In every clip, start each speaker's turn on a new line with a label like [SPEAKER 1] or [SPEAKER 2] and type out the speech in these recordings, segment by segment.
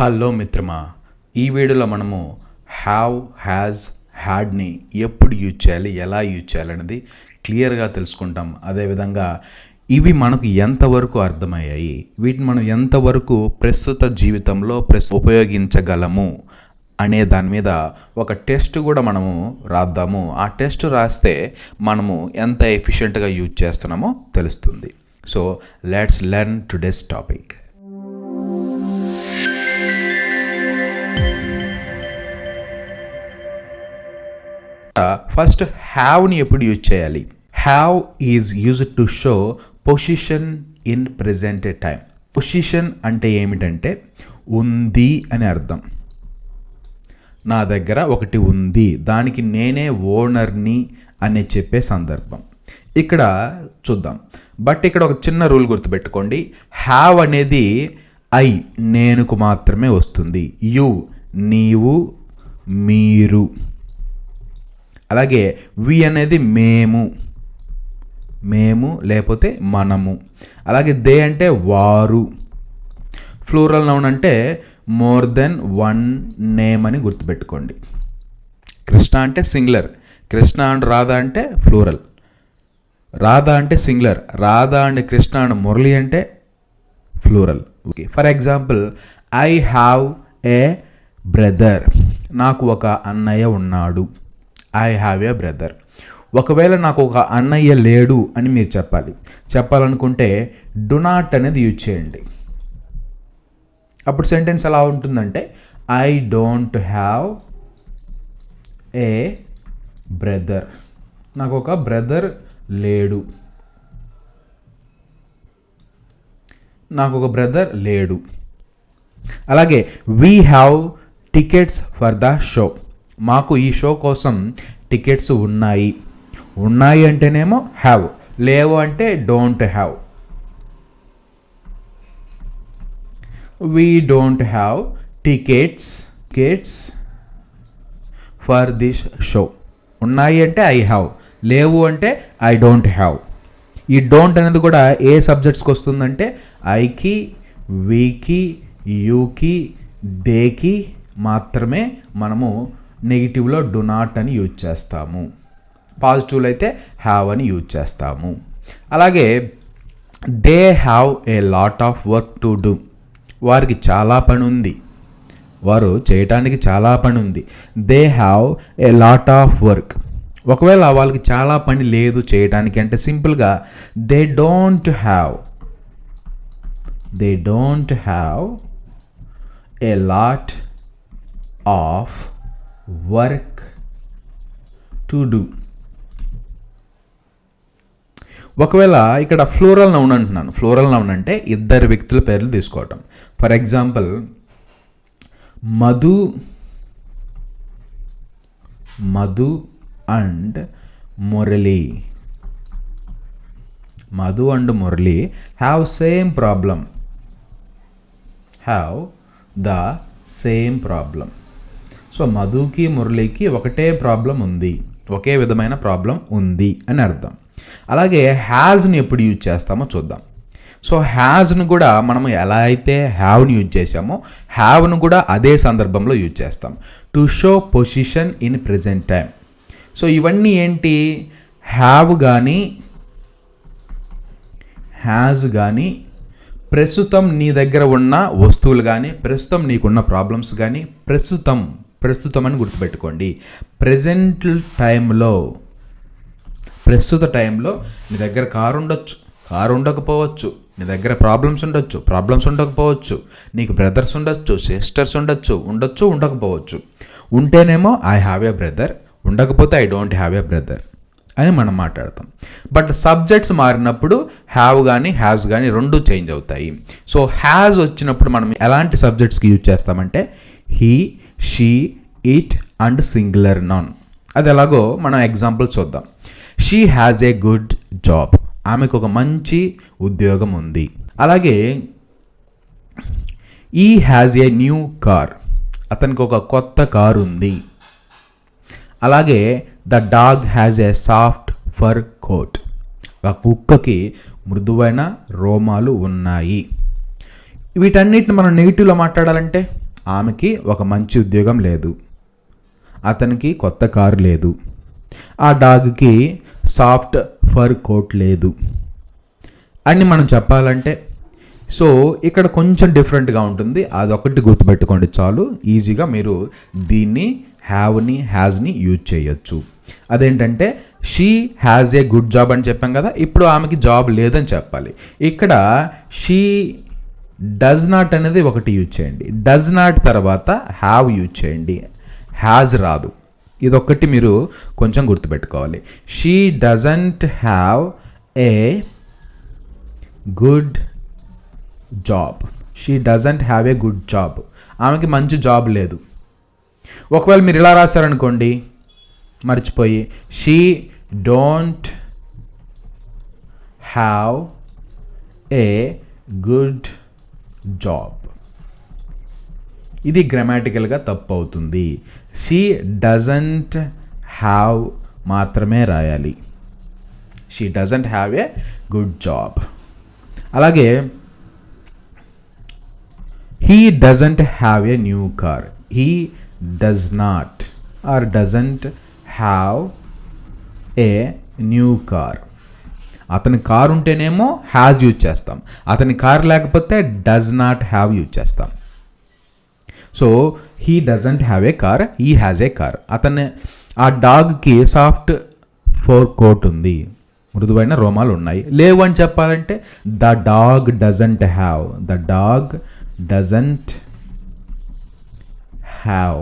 [SPEAKER 1] Hello మిత్రమా ఈ వీడియోలో మనము హ్యావ్ హ్యాజ్ హ్యాడ్ని ఎప్పుడు యూజ్ చేయాలి ఎలా యూజ్ చేయాలి అనేది క్లియర్గా తెలుసుకుంటాం. అదేవిధంగా ఇవి మనకు ఎంతవరకు అర్థమయ్యాయి వీటిని మనం ఎంతవరకు ప్రస్తుత జీవితంలో ప్రస్ ఉపయోగించగలము అనే దాని మీద ఒక టెస్ట్ కూడా మనము రాద్దాము. ఆ టెస్ట్ రాస్తే మనము ఎంత ఎఫిషియెంట్గా యూజ్ చేస్తున్నామో తెలుస్తుంది. So let's learn today's topic first హ్యావ్ని ఎప్పుడు యూజ్ చేయాలి? Have is use to show position in present time position అంటే ఏమిటంటే ఉంది అని అర్థం. నా దగ్గర ఒకటి ఉంది. దానికి నేనే ఓనర్ని అని చెప్పే సందర్భం. ఇక్కడ చూద్దాం. బట్ ఇక్కడ ఒక చిన్న రూల్ గుర్తుపెట్టుకోండి. హ్యావ్ అనేది ఐ నేనుకు మాత్రమే వస్తుంది. యు నీవు మీరు. అలాగే వి అనేది మేము. మేము లేకపోతే మనము. అలాగే దే అంటే వారు. ఫ్లూరల్ నౌన్ అంటే మోర్ దెన్ వన్ నేమ్ అని గుర్తుపెట్టుకోండి. కృష్ణ అంటే సింగులర్ కృష్ణ అండ్ రాధా అంటే ఫ్లూరల్ రాధా అంటే singular Radha and Krishna and Murali అంటే plural okay for example I have a brother నాకు ఒక అన్నయ్య ఉన్నాడు. ఐ హ్యావ్ ఏ బ్రదర్ ఒకవేళ నాకు ఒక అన్నయ్య లేడు అని మీరు చెప్పాలి. చెప్పాలనుకుంటే డు నాట్ అనేది యూజ్ చేయండి. అప్పుడు సెంటెన్స్ ఎలా ఉంటుందంటే I don't have a brother నాకు ఒక బ్రదర్ లేడు. నాకు ఒక బ్రదర్ లేడు. అలాగే we have tickets for the show మాకు ఈ షో కోసం టికెట్స్ ఉన్నాయి. ఉన్నాయి అంటేనేమో హ్యావ్ లేవు అంటే don't have we don't have tickets tickets for this show ఉన్నాయి అంటే ఐ హ్యావ్ లేవు అంటే ఐ డోంట్ హ్యావ్ ఈ డోంట్ అనేది కూడా ఏ సబ్జెక్ట్స్కి వస్తుందంటే ఐకి వీకి యూకి డేకి మాత్రమే మనము నెగిటివ్లో డు నాట్ అని యూజ్ చేస్తాము. పాజిటివ్లో అయితే హ్యావ్ అని యూజ్ చేస్తాము. అలాగే they have a lot of work to do. వారికి చాలా పని ఉంది. వారు చేయటానికి చాలా పని ఉంది. They have a lot of work. ఒకవేళ వాళ్ళకి చాలా పని లేదు చేయడానికి అంటే సింపుల్గా they don't have they don't have a lot of work to do ఒకవేళ ఇక్కడ ఫ్లోరల్ నౌన్ అంటున్నాను. ఫ్లోరల్ నౌన్ అంటే ఇద్దరు వ్యక్తుల పేర్లు తీసుకోవటం. For example Madhu Madhu and Murali. Madhu and Murali have same problem have the same problem so మధుకి మురళికి ఒకటే ప్రాబ్లం ఉంది. ఒకే విధమైన ప్రాబ్లం ఉంది అని అర్థం. అలాగే హ్యాజ్ని ఎప్పుడు యూజ్ చేస్తామో చూద్దాం. సో హ్యాజ్ను కూడా మనం ఎలా అయితే హ్యావ్ని యూజ్ చేసామో హ్యావ్ను కూడా అదే సందర్భంలో యూజ్ చేస్తాం. To show position in present time so ఇవన్నీ ఏంటి? హ్యావ్ కానీ హ్యాజ్ కానీ ప్రస్తుతం నీ దగ్గర ఉన్న వస్తువులు కానీ ప్రస్తుతం నీకున్న ప్రాబ్లమ్స్ కానీ ప్రస్తుతం ప్రస్తుతం అని గుర్తుపెట్టుకోండి ప్రజెంట్ టైంలో ప్రస్తుత టైంలో నీ దగ్గర కారు ఉండొచ్చు కారు ఉండకపోవచ్చు నీ దగ్గర ప్రాబ్లమ్స్ ఉండొచ్చు ప్రాబ్లమ్స్ ఉండకపోవచ్చు నీకు బ్రదర్స్ ఉండొచ్చు సిస్టర్స్ ఉండొచ్చు ఉండొచ్చు ఉండకపోవచ్చు. ఉంటేనేమో ఐ హ్యావ్ ఏ బ్రదర్ ఉండకపోతే I don't have a brother అని మనం మాట్లాడతాం. బట్ సబ్జెక్ట్స్ మారినప్పుడు హ్యావ్ కానీ హ్యాస్ కానీ రెండు చేంజ్ అవుతాయి. సో హ్యాజ్ వచ్చినప్పుడు మనం ఎలాంటి సబ్జెక్ట్స్కి యూజ్ చేస్తామంటే he she it and singular noun. అది ఎలాగో మనం ఎగ్జాంపుల్ చూద్దాం. She has a good job. ఆమెకు ఒక మంచి ఉద్యోగం ఉంది. అలాగే he has a new car. అతనికి ఒక కొత్త కార్ ఉంది. అలాగే the dog has a soft fur coat. ఆ కుక్కకి మృదువైన రోమాలు ఉన్నాయి. వీటన్నిటిని మనం నెగిటివ్లో మాట్లాడాలంటే? ఆమెకి ఒక మంచి ఉద్యోగం లేదు. అతనికి కొత్త కారు లేదు. ఆ డాగ్కి సాఫ్ట్ ఫర్ కోట్ లేదు. అని మనం చెప్పాలంటే సో ఇక్కడ కొంచెం డిఫరెంట్గా ఉంటుంది. అదొకటి గుర్తుపెట్టుకోండి చాలు. ఈజీగా మీరు దీన్ని హ్యావ్ని హ్యాజ్ని యూజ్ చేయొచ్చు. అదేంటంటే she has a good job అని చెప్పాం కదా ఇప్పుడు ఆమెకి జాబ్ లేదని చెప్పాలి. ఇక్కడ షీ డస్ నాట్ అనేది ఒకటి యూజ్ చేయండి. డస్ నాట్ తర్వాత హ్యావ్ యూజ్ చేయండి. హ్యాజ్ రాదు. ఇదొక్కటి మీరు కొంచెం గుర్తుపెట్టుకోవాలి. She doesn't have a good job she doesn't have a good job ఆమెకి మంచి జాబ్ లేదు. ఒకవేళ మీరు ఇలా రాశారనుకోండి మర్చిపోయి she don't have a good job. ఇది గ్రామాటికల్గా తప్పు అవుతుంది షీ డజంట్ హ్యావ్ మాత్రమే రాయాలి. She doesn't have a good job. అలాగే he doesn't have a new car. He does not or doesn't have a new car. అతని కార్ ఉంటేనేమో has use చేస్తాం. అతని కార్ లేకపోతే డస్ నాట్ హ్యావ్ యూజ్ చేస్తాం. So he doesn't have a car he has a car అతని ఆ డాగ్కి soft fur coat ఉంది. మృదువైన రోమాలు ఉన్నాయి. లేవు అని చెప్పాలంటే the dog doesn't have the dog doesn't have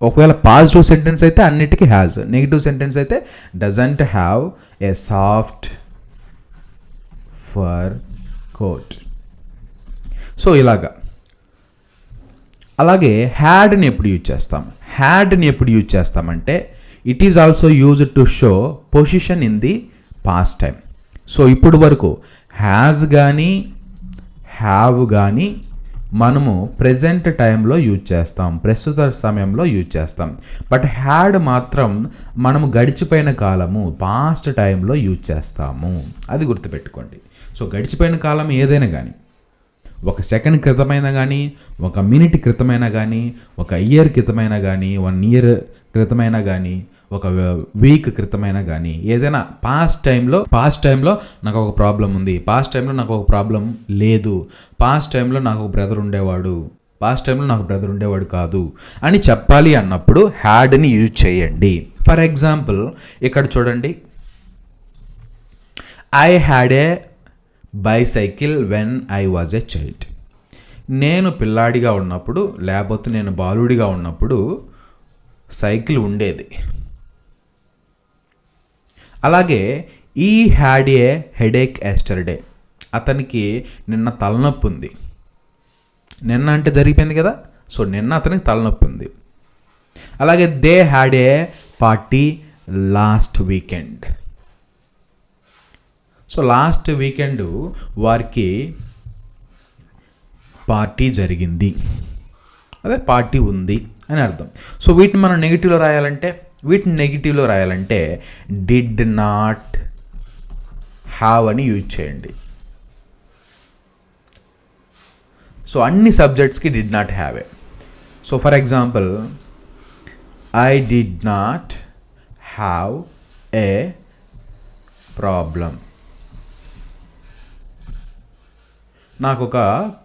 [SPEAKER 1] ఒకవేళ పాజిటివ్ సెంటెన్స్ అయితే అన్నిటికీ హ్యాజ్ నెగిటివ్ సెంటెన్స్ అయితే doesn't have a soft fur coat so ఇలాగా. అలాగే హ్యాడ్ని ఎప్పుడు యూజ్ చేస్తాం? హ్యాడ్ని ఎప్పుడు యూజ్ చేస్తామంటే it is also use to show position in the past time so ఇప్పుడు వరకు హ్యాజ్ కానీ హ్యావ్ కానీ మనము ప్రజెంట్ టైంలో యూజ్ చేస్తాం ప్రస్తుత సమయంలో యూజ్ చేస్తాం. బట్ హ్యాడ్ మాత్రం మనము గడిచిపోయిన కాలము పాస్ట్ టైంలో యూజ్ చేస్తాము. అది గుర్తుపెట్టుకోండి. సో గడిచిపోయిన కాలం ఏదైనా కానీ ఒక సెకండ్ క్రితమైనా కానీ ఒక మినిట్ క్రితమైనా కానీ ఒక ఇయర్ క్రితమైనా కానీ వన్ ఇయర్ క్రితమైనా కానీ ఒక వీక్ క్రితమైనా కానీ ఏదైనా పాస్ట్ టైంలో పాస్ట్ టైంలో నాకు ఒక ప్రాబ్లం ఉంది. పాస్ట్ టైంలో నాకు ఒక ప్రాబ్లం లేదు. పాస్ట్ టైంలో నాకు ఒక బ్రదర్ ఉండేవాడు పాస్ట్ టైంలో నాకు బ్రదర్ ఉండేవాడు కాదు. అని చెప్పాలి అన్నప్పుడు హ్యాడ్ని యూజ్ చేయండి. ఫర్ ఎగ్జాంపుల్ ఇక్కడ చూడండి. I had a bicycle when I was a child నేను పిల్లాడిగా ఉన్నప్పుడు లేకపోతే నేను బాలుడిగా ఉన్నప్పుడు సైకిల్ ఉండేది. అలాగే he had a headache yesterday అతనికి నిన్న తలనొప్పి ఉంది. నిన్న అంటే జరిగిపోయింది కదా? సో నిన్న అతనికి తలనొప్పి ఉంది. అలాగే they had a party last weekend so last weekend వారికి పార్టీ జరిగింది. అదే పార్టీ ఉంది అని అర్థం. సో వీటిని మనం నెగిటివ్లో రాయాలంటే వీటిని నెగిటివ్లో రాయాలంటే డిడ్ నాట్ హ్యావ్ అని యూజ్ చేయండి. సో అన్ని సబ్జెక్ట్స్కి did not have a. So for example I did not have a problem నాకు ఒక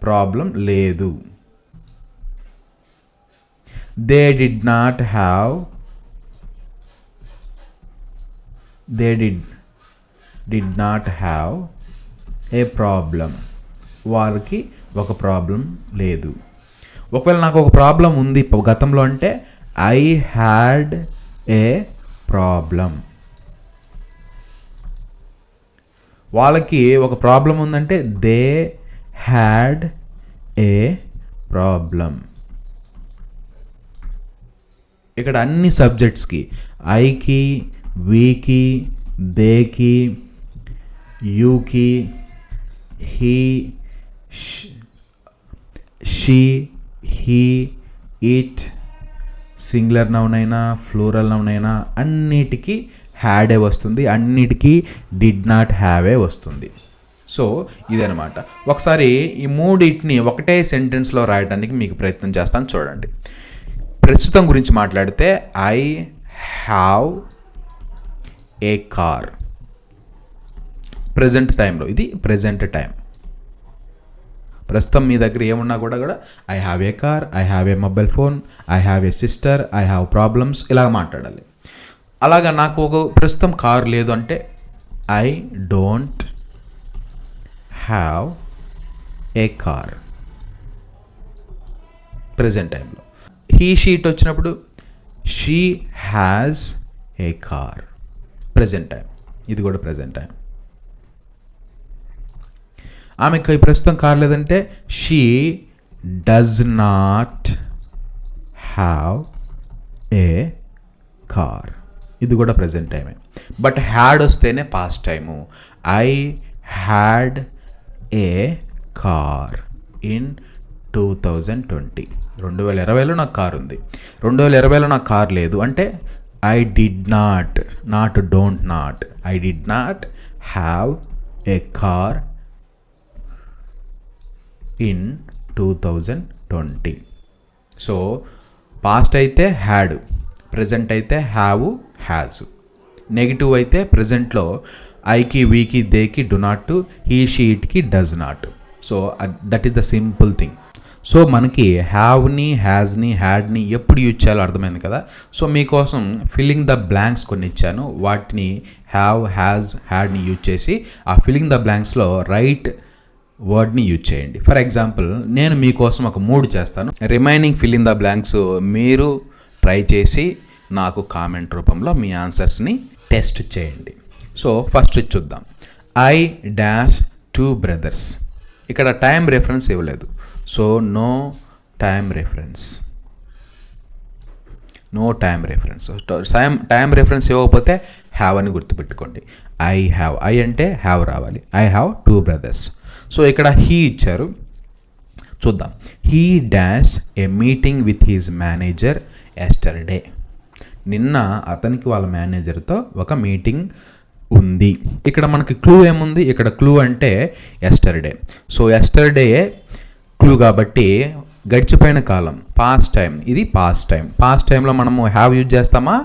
[SPEAKER 1] ప్రాబ్లం లేదు. They did not have they did did not have a problem వారికి ఒక ప్రాబ్లం లేదు. ఒకవేళ నాకు ఒక ప్రాబ్లం ఉంది గతంలో అంటే ఐ హ్యాడ్ ఏ ప్రాబ్లం వాళ్ళకి ఒక ప్రాబ్లం ఉందంటే దే హ్యాడ్ ఏ ప్రాబ్లం ఇక్కడ అన్ని సబ్జెక్ట్స్కి ఐకి వీకి దేకి యూకి he she he it singular noun అయినా ఫ్లోరల్ నౌన్ అయినా అన్నిటికీ హ్యాడే వస్తుంది. అన్నిటికీ డిడ్ నాట్ హ్యావే వస్తుంది. సో ఇదనమాట ఒకసారి ఈ మూడింటిని ఒకటే సెంటెన్స్లో రాయడానికి మీకు ప్రయత్నం చేస్తాను చూడండి. ప్రస్తుతం గురించి మాట్లాడితే I have a car? Present టైంలో ఇది ప్రజెంట్ టైం ప్రస్తుతం మీ దగ్గర ఏమున్నా కూడా కూడా I have a car I have a mobile phone I have a sister I have problems ఇలా మాట్లాడాలి. అలాగా నాకు ఒక ప్రస్తుతం కార్ లేదు అంటే I don't have a car present టైంలో హీ షీట్ వచ్చినప్పుడు she has a car present time ఇది కూడా ప్రజెంట్ టైం ఆమెకు ప్రస్తుతం కాలేదంటే లేదంటే she does not have a car ఇది కూడా ప్రజెంట్ టైమే బట్ హ్యాడ్ వస్తేనే past time I had a car in two thousand twenty రెండు వేల ఇరవైలో నాకు కార్ ఉంది. రెండు వేల ఇరవైలో నాకు కార్ లేదు. అంటే I did not not don't not I did not have a car in two thousand twenty so past అయితే హ్యాడ్ ప్రజెంట్ అయితే హ్యావ్ హ్యాజ్ నెగిటివ్ అయితే ప్రజెంట్లో ఐకి వీకి దేకి డు నాట్ హీ షీట్కి does not so that is the simple thing so మనకి హ్యావ్ని హ్యాజ్ని హ్యాడ్ని ఎప్పుడు యూజ్ చేయాలో అర్థమైంది కదా? సో మీకోసం ఫిల్లింగ్ ద బ్లాంక్స్ కొన్ని ఇచ్చాను. వాటిని హ్యావ్ హ్యాజ్ హ్యాడ్ని యూజ్ చేసి ఆ ఫిల్లింగ్ ద బ్లాంక్స్లో రైట్ వర్డ్ని యూజ్ చేయండి. ఫర్ ఎగ్జాంపుల్ నేను మీకోసం ఒక మూడు చేస్తాను. Remaining fill in the blanks మీరు ట్రై చేసి నాకు కామెంట్ రూపంలో మీ ఆన్సర్స్ని టెస్ట్ చేయండి. సో ఫస్ట్ చూద్దాం. ఐ డాష్ టూ బ్రదర్స్ ఇక్కడ టైం రెఫరెన్స్ ఇవ్వలేదు. So no time reference. No time reference. Time time reference ఇవ్వకపోతే హ్యావ్ అని గుర్తుపెట్టుకోండి. ఐ హ్యావ్ ఐ అంటే హ్యావ్ రావాలి. I have two brothers so ఇక్కడ హీ ఇచ్చారు. చూద్దాం. He dash a meeting with his manager yesterday నిన్న అతనికి వాళ్ళ మేనేజర్తో ఒక మీటింగ్ ఉంది. ఇక్కడ మనకి క్లూ ఏముంది? ఇక్కడ క్లూ అంటే ఎస్టర్డే సో ఎస్టర్డే క్లూ కాబట్టి గడిచిపోయిన కాలం పాస్ట్ టైం ఇది పాస్ట్ టైం పాస్ట్ టైంలో మనము హ్యావ్ యూజ్ చేస్తామా?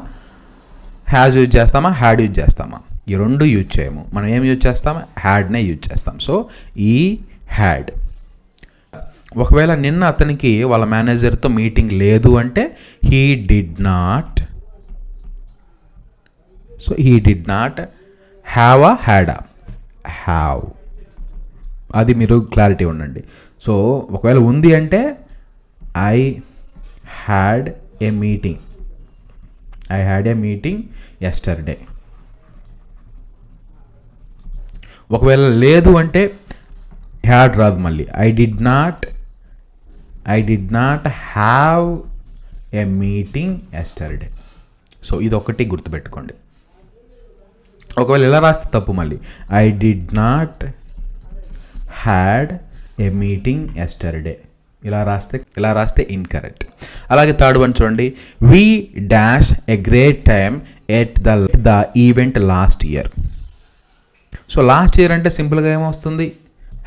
[SPEAKER 1] హ్యాజ్ యూజ్ చేస్తామా? హ్యాడ్ యూజ్ చేస్తామా? ఈ రెండు యూజ్ చేయము. మనం ఏం యూజ్ చేస్తాం? హ్యాడ్నే యూజ్ చేస్తాం. సో ఈ హ్యాడ్ ఒకవేళ నిన్న అతనికి వాళ్ళ మేనేజర్తో మీటింగ్ లేదు అంటే he did not so he did not have uh had have అది మీరు క్లారిటీ ఉండండి. సో ఒకవేళ ఉంది అంటే I had a meeting I had a meeting yesterday ఒకవేళ లేదు అంటే హ్యాడ్ రాదు మళ్ళీ. I did not I did not have a meeting yesterday so ఇది ఒకటి గుర్తుపెట్టుకోండి. ఒకవేళ ఎలా రాస్తే తప్పు మళ్ళీ? I did not had a meeting yesterday ఇలా రాస్తే ఇలా రాస్తే ఇన్కరెక్ట్ అలాగే థర్డ్ వన్ చూడండి. We dash a great time at the the event last year so last year అంటే సింపుల్గా ఏమొస్తుంది?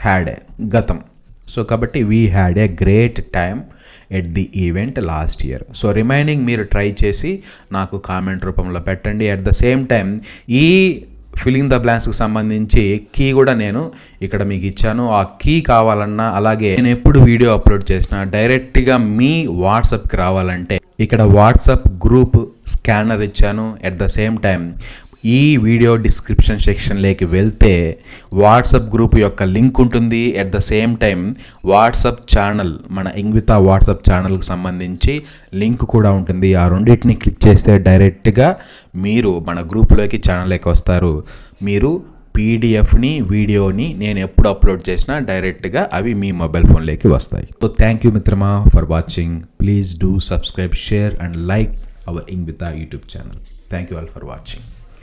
[SPEAKER 1] హ్యాడ్ ఏ గతం. సో కాబట్టి we had a great time at the event last year so remaining మీరు try చేసి నాకు comment రూపంలో పెట్టండి. అట్ ద సేమ్ టైం ఈ ఫిలింగ్ ద బ్లాంక్స్కి సంబంధించి కీ కూడా నేను ఇక్కడ మీకు ఇచ్చాను. ఆ కీ కావాలన్నా అలాగే నేను ఎప్పుడు వీడియో అప్లోడ్ చేసినా డైరెక్ట్గా మీ వాట్సాప్కి రావాలంటే ఇక్కడ వాట్సాప్ గ్రూప్ స్కానర్ ఇచ్చాను. ఎట్ ద సేమ్ టైం ఈ వీడియో డిస్క్రిప్షన్ సెక్షన్లోకి వెళ్తే వాట్సాప్ గ్రూప్ యొక్క లింక్ ఉంటుంది. At the same time WhatsApp channel మన ఇంగ్విత వాట్సాప్ ఛానల్కి సంబంధించి లింక్ కూడా ఉంటుంది. ఆ రెండింటిని క్లిక్ చేస్తే డైరెక్ట్గా మీరు మన గ్రూప్లోకి ఛానల్లోకి వస్తారు. మీరు పీడిఎఫ్ని వీడియోని నేను ఎప్పుడు అప్లోడ్ చేసినా డైరెక్ట్గా అవి మీ మొబైల్ ఫోన్లోకి వస్తాయి. సో థ్యాంక్ యూ మిత్రమా for watching please do subscribe share and like our ఇంగ్విత YouTube channel thank you all for watching